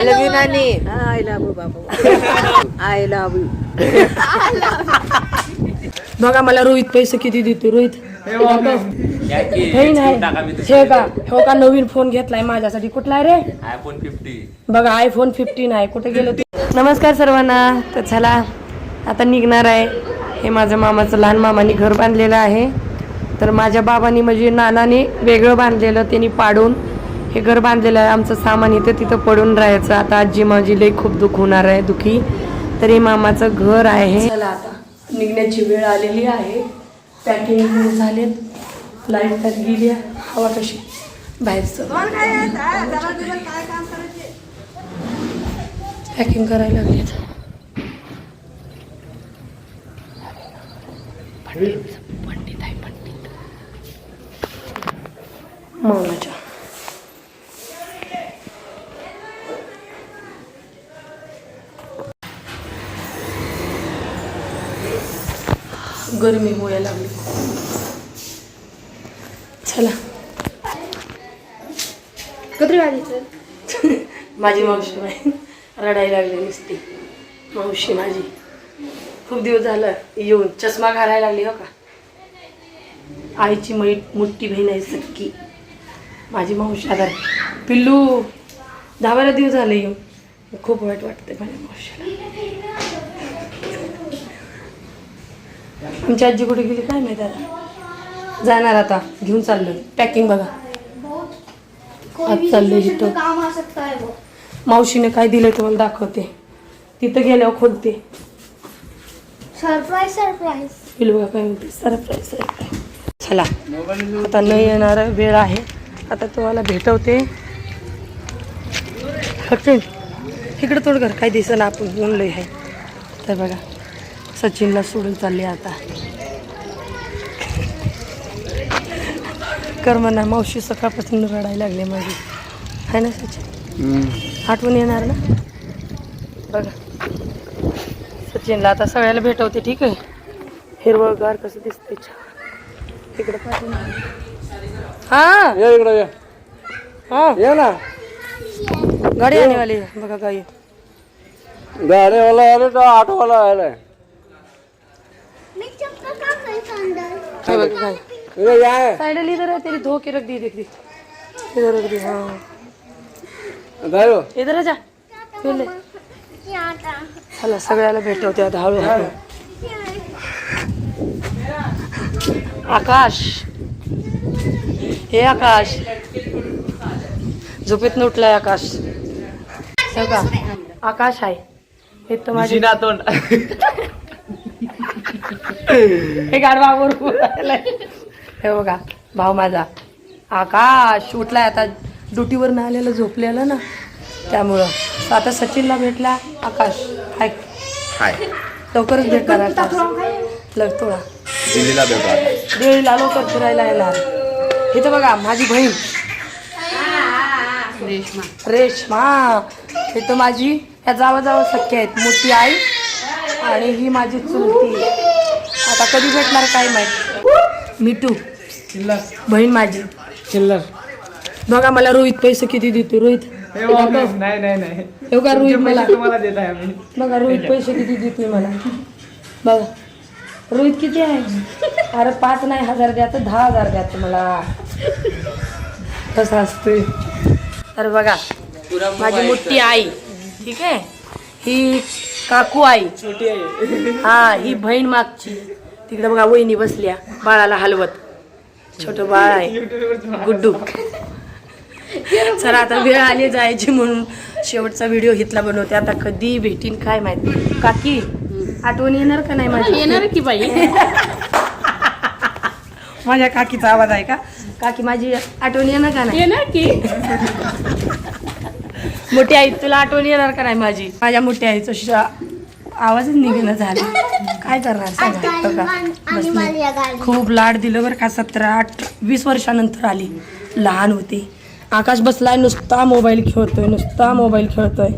लव you नानी I love you बाबू I love you बघा मला रोहित पैसे किती देतो रोहित हे नाही हे का हो का नवीन फोन घेतलाय माझ्यासाठी कुठला आहे रे आयफोन फिफ्टी बघा आयफोन फिफ्टीन आहे कुठे गेलो ते नमस्कार सर्वांना तर चला आता निघणार आहे हे माझ्या मामाचं लहान मामाने घर बांधलेलं आहे तर माझ्या बाबांनी म्हणजे नानाने वेगळं बांधलेलं त्यांनी पाडून हे घर बांधलेलं आहे आमचं सामान इथं तिथं पडून राहायचं. आता आजी माझी लई खूप दुःख होणार आहे दुखी. तर हे मामाचं घर आहे. चला आता निघण्याची वेळ आलेली आहे. पॅकिंग झालेत. लाइट तर गेली आहे. हवा कशी? बाहेरचं पॅकिंग करायला लागलेत. पंडित आहे पंडित. मामाच्या. गरमी व्हायला लागली. चला. कधी वाजायचं माझी मावशी बाई रडायला लागली नुसती. मावशी माझी. खूप दिवस झालं येऊन चष्मा घालायला लागली हो का? आईची मै मोठी बहीण आहे सक्की माझी मावशी आता पिल्लू दहा बारा दिवस झाले येऊन. खूप वाईट वाटते माझ्या मावशीला. आमची आजी कुठे गेली काय माहिती आता? जाणार आता घेऊन चाललो पॅकिंग बघा. आज चाललंय इथं. काम आ सकता है वो मावशीने काय दिलं तुम्हाला दाखवते. तिथं गेल्यावर खोलते. सरप्राईज सरप्राईज पिलू बघा काय म्हणते. सरप्राईज सरप्राईज चला. आता न येणार वेळ आहे. आता तुम्हाला भेटवते. सचिन इकडं तोड कर. काय दिसना आपण बोललोय आहे तर बघा. सचिनला सोडून चालले आता. कर म्हणा मावशी सकाळपासून रडायला लागले माझी. आहे ना सचिन? आठवण येणार ना? बघा. सचिनला आता सगळ्याला भेटवते ठीक आहे? हिरवगार कसं दिसतंय छान. इकडे पाठवून हा? ये इकडे ये. हा? ये ना. गाडी आने वाली है बघा गाई गाड़ी. वाला आले तो ऑटो वाला आले मैं चप्पल का नहीं अंदर हे बघ गाई इधर जाए साइडल इधर है तेरी धो के रख दी देख. दी इधर रख दी हाँ. गयो इधर जा. पहिले चला सगळ्याला भेटवते आता हळूहळू आकाश. हे आकाश. झोपेत उठलाय आकाश. आकाश आहे. हे तर माझी तोंड. हे गाडवावर हे बघा भाऊ माझा. आकाश उठलाय आता. ड्युटीवर न आलेलं झोपलेलं ना. त्यामुळं. आता सचिनला भेटला. आकाश हाय. हाय. लवकरच भेटणार आकाश. लग थोडा. दिल्लीला लवकर फिरायला येणार. हे तर बघा माझी बहीण. रेशमा. हे तर माझी या जावा जावा सख्या आहेत. मोठी आई आणि ही माझी चुलती. आता कधी भेटणार काय माहीत? मिठू. बहीण माझी. चिल्लर. बघा मला रोहित पैसे किती देतो. रोहित नाही नाही नाही. बघा रोहित मला. बघा रोहित पैसे किती देतोय मला. बघा. रोहित किती आहे? अरे पाच नाही हजार द्या तर दहा हजार द्या मला कसं असतोय. तर बघा माझी मोठी आई ठीक आहे? ही काकू आई. छोटी आहे हा ही बहीण मागची. तिकडे बघा वहिनी बसल्या बाळाला हलवत. छोट बाळ आहे. गुड्डू. चला आता वेळ आली जायची म्हणून शेवटचा व्हिडिओ घेतला बनवते. आता कधी भेटीन काय माहिती. काकी आठवण येणार का नाही माझी येणार की बाई? माझ्या काकीचा आवाज आहे का? काकी माझी आठवण येणार का नाही? येणार की? मोठी आई तुला आठवण येणार का नाही माझी? माझ्या मोठ्या आईचं आवाजच निघणं झालं. काय करणार खूप लाड दिलं बरं का. सतरा आठ वीस वर्षानंतर आली. लहान होती. आकाश बसलाय नुसता मोबाईल खेळतोय नुसता मोबाईल खेळतोय.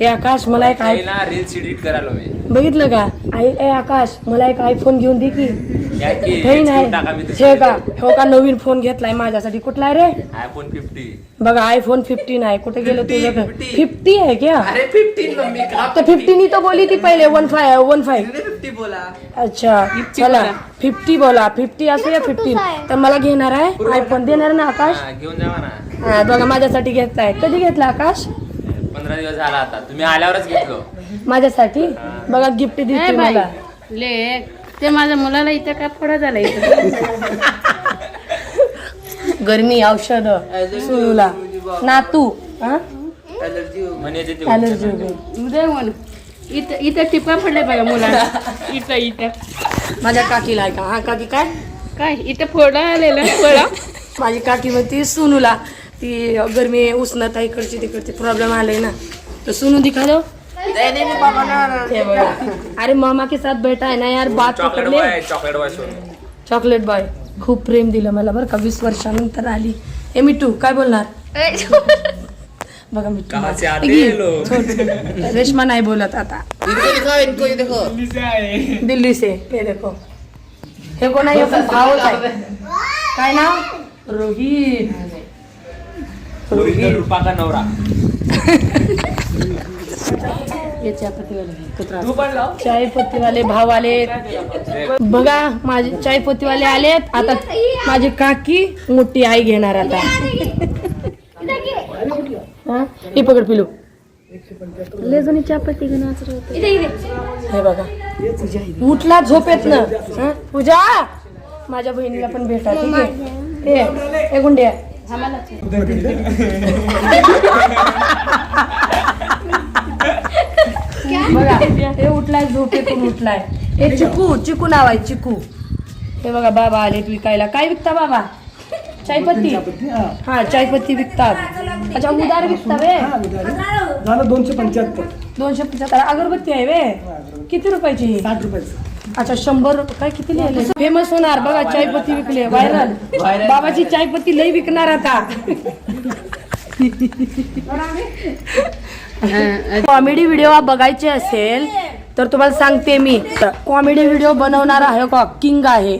हे आकाश मला एक आय ना रील्स एडिट करायला मी बघितलं का? आई ए आकाश मला एक आयफोन घेऊन दे की. या की हे screen टाका मी नाही हे का? हो का? नवीन फोन घेतलाय माझ्यासाठी. कुठला आहे रे? आयफोन फिफ्टी बघा आयफोन फिफ्टीन आहे कुठे गेलो तुझं फिफ्टी आहे क्या? अरे फिफ्टीन मम्मी तो फिफ्टीन ही तो बोली थी पहिले. One five one five fifty बोला. अच्छा चला. फिफ्टी बोला. फिफ्टी असू या फिफ्टीन तर मला घेणार आहे? आयफोन देणार ना आकाश? हा, घेऊन जावा ना. हा बघा माझ्यासाठी घेतलाय. कधी घेतला आकाश? पंधरा दिवस झाला आता. तुम्ही आल्यावरच घेतलो. माझ्यासाठी? बघा गिफ्ट दिली मला. ले ते माझ्या मुलाला इथं काय फोडा झाला इथं? गरमी औषध सुरूला नातू हा? म्हणे ते ऍलर्जी वगैरे उद्या म्हण इथं इथं टिपा पडले बघा मुलाला. इथं इथं. माझ्या काकीला आहे का हा काकी काय? काय इथं फोडा आलेला फोडा? माझी काकी म्हणती सुनूला. ती गरमी उष्णता इकडची तिकडची प्रॉब्लेम आले ना तो सुनू दिखा दो हे. अरे मामा के साथ बैठा है ना यार बात चॉकलेट पकड ले। बॉय चॉकलेट बॉय सोड चॉकलेट बॉय खूप प्रेम दिलं मला बरं का वीस वर्षानंतर आली. ए मिठू काय बोलणार? बघा मिठू. रेश्मा नाही बोलत आता. दिल्ली से हे देखो. हे कोण आहे? भावच आहे. काय नाव? रोहित. रोहित रुपा का नवरा. तू पण लाव. चायपत्तीवाले भाव आले बघा माझे चायपत्तीवाले आलेत. आता माझी काकी मोठी आई घेणार आता. हा? हे पकड पिलू. लेझोनी चपाती घेऊन हे बघा. उठला झोपेत ना हा? पूजा माझ्या बहिणीला पण भेटा ठीक आहे. हे हे गुंड्या. बघा हे उठलाय झोपेतून उठलाय. हे चिकू चिकू नाव आहे चिकू. हे बघा बाबा आलेत विकायला. काय विकता बाबा? चायपत्ती? हा. चायपत्ती विकतात. अच्छा उदार विकता वे. झालं दोनशे पंच्याहत्तर. दोनशे पंच्याहत्तर. अगरबत्ती आहे वे. किती रुपयाची? साठ रुपयाचं. अच्छा शंभर काय किती लिहिले? फेमस होणार. बघा चायपत्ती विकले. व्हायरल बाबाची चायपत्ती लई विकणार आता. कॉमेडी व्हिडिओ बघायचे असेल तर तुम्हाला सांगते मी. कॉमेडी व्हिडिओ बनवणार आहे का? किंग आहे.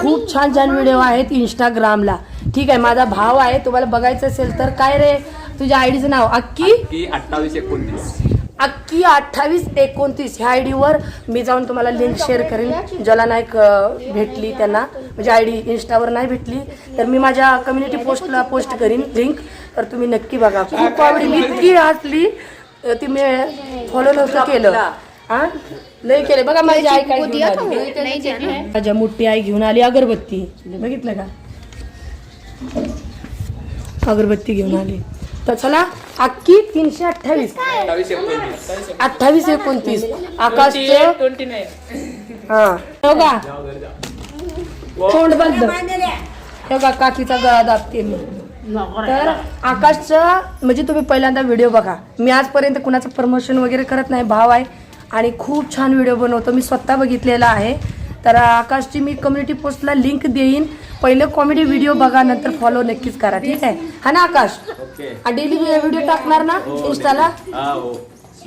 खूप छान छान व्हिडिओ आहेत इंस्टाग्रामला ठीक आहे माझा भाव आहे. तुम्हाला बघायचं असेल तर काय रे? तुझ्या आयडीचं नाव. अक्की अठ्ठावीस एकोणतीस. अक्की अठ्ठावीस एकोणतीस ह्या आय डीवर मी जाऊन तुम्हाला लिंक शेअर करेन. ज्याला नाही क- भेटली त्यांना. म्हणजे आय डी इन्स्टावर नाही भेटली. तर मी माझ्या कम्युनिटी पोस्टला पोस्ट करीन लिंक तर तुम्ही नक्की बघा. खूप मी इतकी हसली अ, ती मी फॉलो नव्हतं केलं. हा लय केले बघा माझी आई काय. माझ्या मोठी आई घेऊन आली अगरबत्ती. बघितलं का? अगरबत्ती घेऊन आली. तर चला अक्की तीनशे अठ्ठावीस. अठ्ठावीस एकोणतीस. आकाशचं ट्वेंटी नाईन हा. हो का? तोंड बंद. हो का? काकीचा गळा दाबते मी. तर आकाशचं म्हणजे तुम्ही पहिल्यांदा व्हिडिओ बघा. मी आजपर्यंत कुणाचं प्रमोशन वगैरे करत नाही भाव आहे. आणि खूप छान व्हिडिओ बनवतो. मी स्वतः बघितलेला आहे. तर आकाशची मी कम्युनिटी पोस्टला लिंक देईन. पहिलं कॉमेडी व्हिडिओ बघा नंतर फॉलो नक्कीच करा ठीक आहे? हा ना आकाश? ओके डेली व्हिडिओ टाकणार ना इंस्टाला हा हो.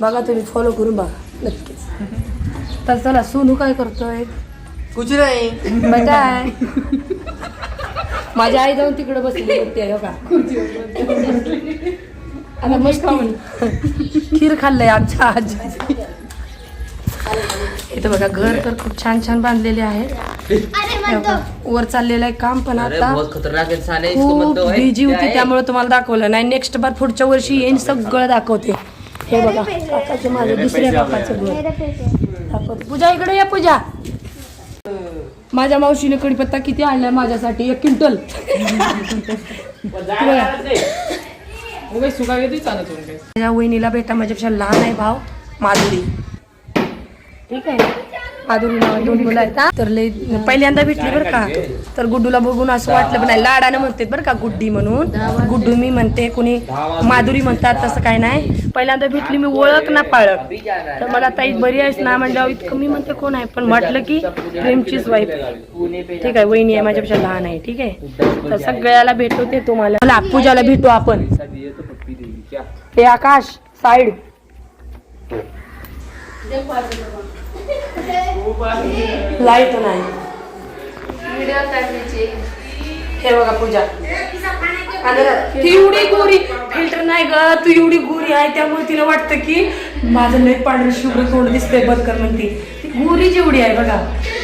बघा तुम्ही फॉलो करून बघा नक्कीच. तर चला सोनू काय करतोय? कुछ नाही. बेटा आहे माझी आई जाऊन तिकडे बसली होती आहे हो का? आता मस्त. खीर खाल्लंय आमच्या आजी इथं बघा घर तर खूप छान छान बांधलेले आहे वर चाललेलं आहे काम पण आता. खूप बिजी होती त्यामुळे तुम्हाला दाखवलं नाही. नेक्स्ट बार पुढच्या वर्षी येईन सगळं दाखवते. हे बघा काकाचे माझे दुसऱ्या काकाचं घर. दाखवते. पूजा इकडे या पूजा. माझ्या मावशीने कडीपत्ता किती आणलाय माझ्यासाठी? एक क्विंटल. माझ्या वहिनीला बेटा माझ्यापेक्षा लहान आहे भाव माधुरी. ठीक आहे. माधुरी नाव दोन मुलं आहेत तर लय पहिल्यांदा भेटली बरं का. तर गुड्डूला बघून असं वाटलं पण नाही. लाडानं म्हणते बरं का गुड्डी म्हणून. गुड्डू मी म्हणते कोणी माधुरी म्हणतात तसं काय नाही. पहिल्यांदा भेटली मी ओळख ना पाळख. तर मला ताई बरी आहेस ना म्हणल्यावर इतकं मी म्हणते कोण आहे? पण म्हटलं की प्रेमचीच वाईफ ठीक आहे वहिनी आहे माझ्यापेक्षा लहान आहे ठीक आहे. तर सगळ्याला भेटवते तुम्हाला मला. पूजाला भेटू आपण. हे आकाश साईड लाइट नाही. हे बघा पूजा. ती एवढी गोरी. फिल्टर नाही ग तू एवढी गोरी आहे त्यामुळे तिला वाटतं की माझं लय पांढरं शुभ्र तोंड दिसतंय बदकर म्हणते. ती गोरी जेवढी आहे बघा.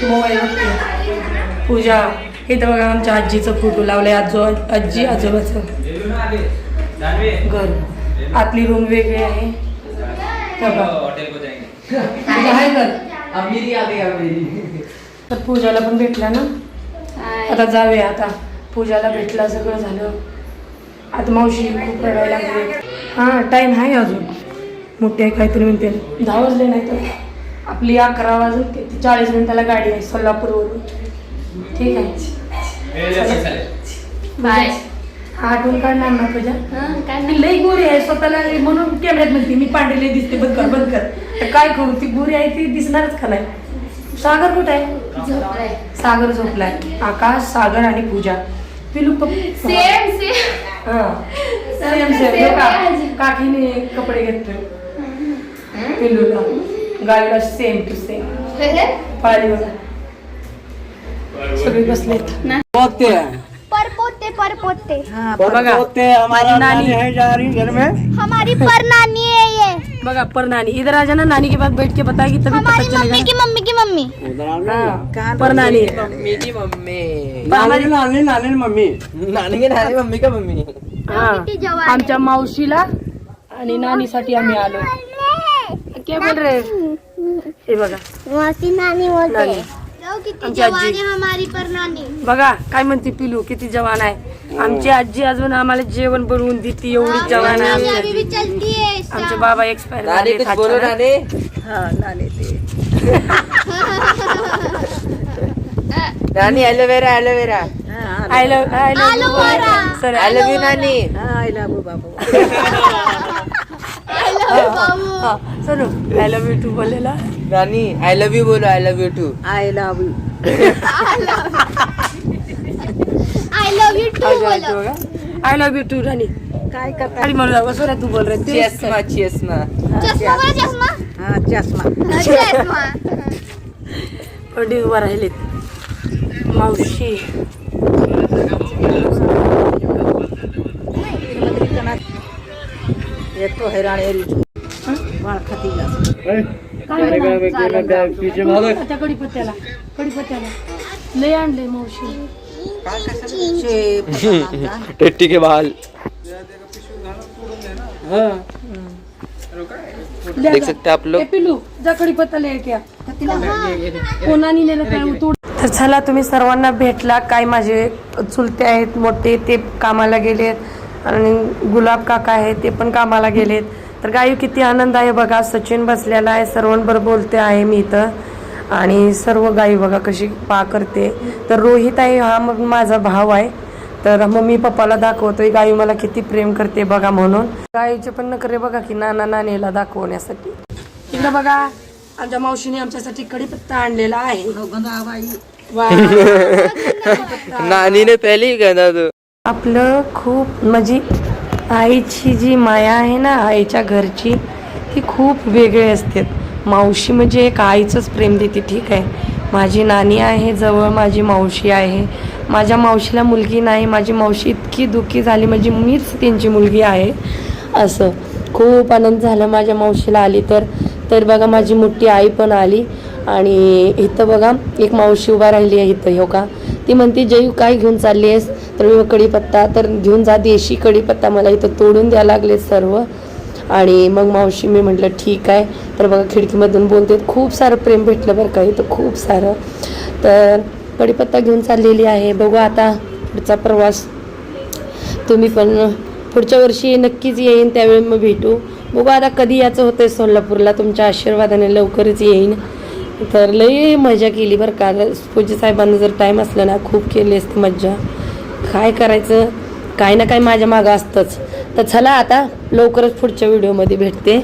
मोबाईल बघते. पूजा हे तर बघा आमच्या आजीचा फोटो लावलाय आजो आजी आजोबाचं. घर. आतली रूम वेगळी आहे. हे तर पूजाला पण भेटला ना? आता जाऊया आता. पूजाला भेटला सगळं झालं. आता मावशी खूप रडायला लागली. हां टाईम आहे अजून. मोठी आहे काहीतरी म्हणते. दहा वाजले नाही तर. आपली अकरा वाजून किती चाळीस मिनिटाला गाडी आहे सोलापूरवरून. ठीक आहे. बाय हा आठवण काढणार ना पूजा काय? ती लई गोरी आहे स्वतःला म्हणून कॅमेऱ्यात म्हणते मी पांढरी लई दिसते बंद कर बंद कर. तर काय करू ती गोरी आहे ती दिसणारच नाही? सागर कुठे आहे? झोपलाय. सागर झोपलाय. आकाश सागर आणि पूजा. पिलू सेम सेम. हा. Same same. का काकीने कपडे घेतले. पिल्लूला गायला सेम टू सेम पाळी बघा सगळे बसलेत. हैं परपोते परपोते। बघा। पोते हमारा नानी. नानी है जा रही घर में। हमारी परनानी है ये। बघा पर नानी। इधर आ जाना नानी के पास बैठ के बताएगी तभी पता हमारी मम्मी की मम्मी की मम्मी। उधर आ गई। हाँ, पर नानी नानी की नानी नानी की मम्मी। नानी की नानी मम्मी का मम्मी। हा आमच्या मावशीला आणि नानीसाठी आम्ही आलो. काय बोल रे? हे बघा. मासी नानी बोलते. नानी. आमची जवान आजी. हमारी परनानी. बघा काय म्हणते पिलू? किती जवान आहे? आमची आजी अजून आम्हाला जेवण बनवून देते एवढी जवान आहे आमची अभी आजी. भी चलती है आमचे बाबा एक्सपायर नानी झाले नानी. नानी aloe vera aloe vera I love I आलू बोरा. सर आई लव यू नानी love you, Babu sir I love you too बोललेला. नानी आई लव यू बोलो I love you too I love you. Too बोलो. I love you too राणी. काय करता अरे मला बसवरा तू बोल रहे चेस्मा चेस्मा चष्मा. बोला चष्मा. चष्मा? पडी उभा राहिलेत. मावशी. पीछे भागो त्या कडीपत्त्याला कडीपत्त्याला लय आणले मावशी. टेट्टी के बाल. देख सकते हैं आप लोग. पिलू जा कडीपत्ता ले क्या कोणानी नेलं काय तोड. तर चला तुम्ही सर्वांना भेटला. काय माझे चुलते आहेत मोठे ते कामाला गेलेत. आणि गुलाब काका आहेत ते पण कामाला गेलेत. तर गाई किती आनंद आहे बघा. सचिन बसलेला आहे. सर्वांबरोबर बोलते आहे मी इथं. आणि सर्व गाई बघा कशी पा करते. तर रोहित आहे हा मग माझा भाव आहे. तर मम्मी पप्पाला दाखवतोय. गाई मला किती प्रेम करते बघा म्हणून. गाईचे पण नखरे बघा की नाना नानीला दाखवण्यासाठी. इकडं बघा. आमच्या मावशीने आमच्यासाठी कढीपत्ता आणलेला आहे. वा. नानी ने पहले आपलं खूप म्हणजे आईची जी माया आहे ना आईच्या घरची ती खूप वेगळी असते मावशी म्हणजे एक आईचंच प्रेम देते ठीक आहे. माझी नानी आहे जवळ माझी मावशी आहे. माझ्या मावशीला मुलगी नाही माझी मावशी इतकी दुःखी झाली म्हणजे मीच त्यांची मुलगी आहे. असं. खूप आनंद झाला माझ्या मावशीला आली तर. तर बघा माझी मोठी आई पण आली. आणि इथं बघा एक मावशी उभा राहिली आहे इथं हो का? ती म्हणते जयू काय घेऊन चालली आहेस? तर मी कढीपत्ता तर घेऊन जा देशी कढीपत्ता मला इथं तोडून द्यायला लागले सर्व. आणि मग मावशी मी म्हटलं ठीक आहे. तर बघा खिडकीमधून बोलते खूप सारं प्रेम भेटलं बरं का इथं खूप सारं. तर कढीपत्ता घेऊन चाललेली आहे. बघू आता पुढचा प्रवास. तुम्ही पण पुढच्या वर्षी नक्कीच येईन त्यावेळी मग भेटू. बघू आता कधी याचं होतं सोलापूरला तुमच्या आशीर्वादाने लवकरच येईन. तर लई मजा केली बरं का. पूजी साहेबांना जर टाईम असला ना खूप केली असते मज्जा. काय करायचं? काय ना काय माझ्या मागं असतंच. तर चला आता लवकरच पुढच्या व्हिडिओमध्ये भेटते.